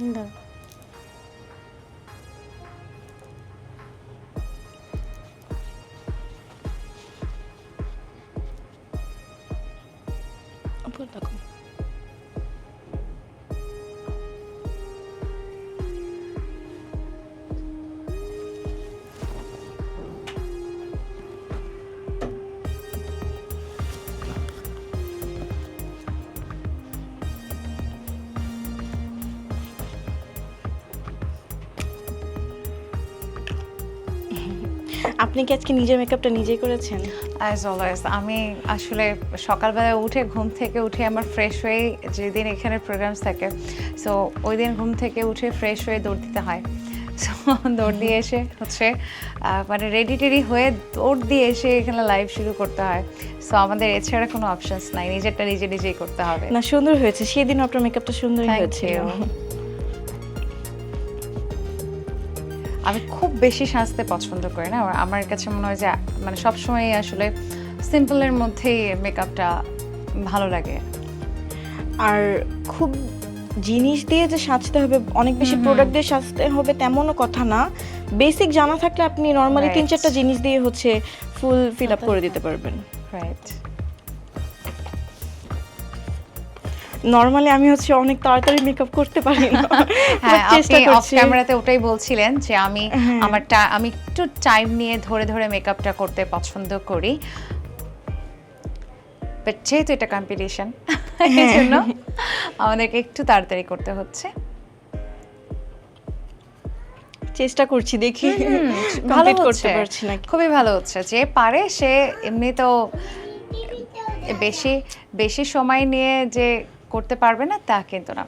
Да. Вот так вот. আপনি কি আজকে নিজের মেকআপটা নিজেই করেছেন? অ্যাজ অলওয়েজ আমি আসলে সকালবেলা উঠে ঘুম থেকে উঠে আমার ফ্রেশ হয়ে যেদিন এখানে প্রোগ্রামস থাকে সো ওই দিন ঘুম থেকে উঠে ফ্রেশ হয়ে দৌড় দিতে হয়। সো দৌড় দিয়ে এসে হচ্ছে মানে রেডি টেডি হয়ে দৌড় দিয়ে এসে এখানে লাইভ শুরু করতে হয়। সো আমাদের এছাড়া কোনো অপশনস নাই নিজেরটা নিজে নিজেই করতে হবে। না সুন্দর হয়েছে সেদিন আপনার মেকআপটা সুন্দর হয়েছে আমি খুব বেশি সাজতে পছন্দ করি না। আর আমার কাছে মনে হয় যে মানে সবসময় আসলে সিম্পলের মধ্যেই মেকআপটা ভালো লাগে। আর খুব জিনিস দিয়ে যে সাজতে হবে অনেক বেশি প্রোডাক্ট দিয়ে সাজতে হবে তেমনও কথা না। বেসিক জানা থাকলে আপনি নর্মালি তিন. চারটা জিনিস দিয়ে হচ্ছে ফুল ফিল আপ করে দিতে পারবেন। রাইট নর্মালি আমি হচ্ছে অনেক তাড়াতাড়ি মেকআপ করতে পারি না হ্যাঁ চেষ্টা আপনি অফ করছি। ক্যামেরাতে ওটাই বলছিলেন যে আমি হ্যাঁ। আমার আমি একটু টাইম নিয়ে ধরে ধরে মেকআপটা করতে পছন্দ করি। বাট যেহেতু এটা কম্পিটিশন এই জন্য আমাদেরকে একটু তাড়াতাড়ি করতে হচ্ছে। চেষ্টা করছি দেখি। ভালো কমপ্লিট করতে পারছি না খুবই ভালো হচ্ছে। যে পারে সে এমনি তো বেশি বেশি সময় নিয়ে যে করতে পারবে না তা কিন্তু না।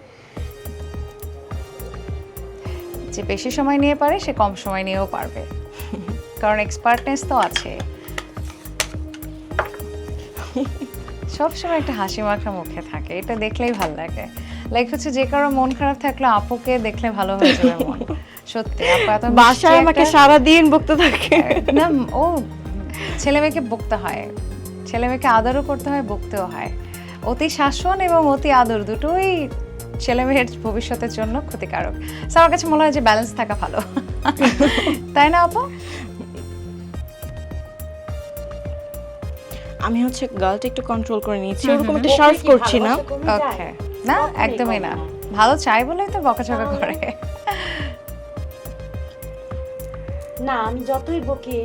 যে বেশি সময় নিয়ে পারে সে কম সময় নিয়েও পারবে। কারণ এক্সপার্টনেস তো আছে। সবসময় একটা হাসি মাখা মুখে থাকে এটা দেখলেই ভালো লাগে। লাইক হচ্ছে যে কারও মন খারাপ থাকলে আপুকে দেখলে ভালো হয়ে যাবে মন। সত্যি আপু এত বাসায় আমাকে সারা দিন বকতে থাকে। না ও ছেলে মেয়েকে বকতে হয়। ছেলে মেয়েকে আদরও করতে হয় বকতেও হয়। অতি শাসন এবং অতি আদর দুটোই ছেলে মেয়ের ভবিষ্যতের জন্য ক্ষতিকারক। So, আমার কাছে মনে হয় যে ব্যালেন্স থাকা ভালো। তাই না আপু? আমি হচ্ছে গালটা একটু কন্ট্রোল করে নিয়েছি। ওরকম একটা শার্প করছি না। ওকে না একদমই না। ভালো চাই বলেই তো বকাঝকা করে। না আমি যতই বকি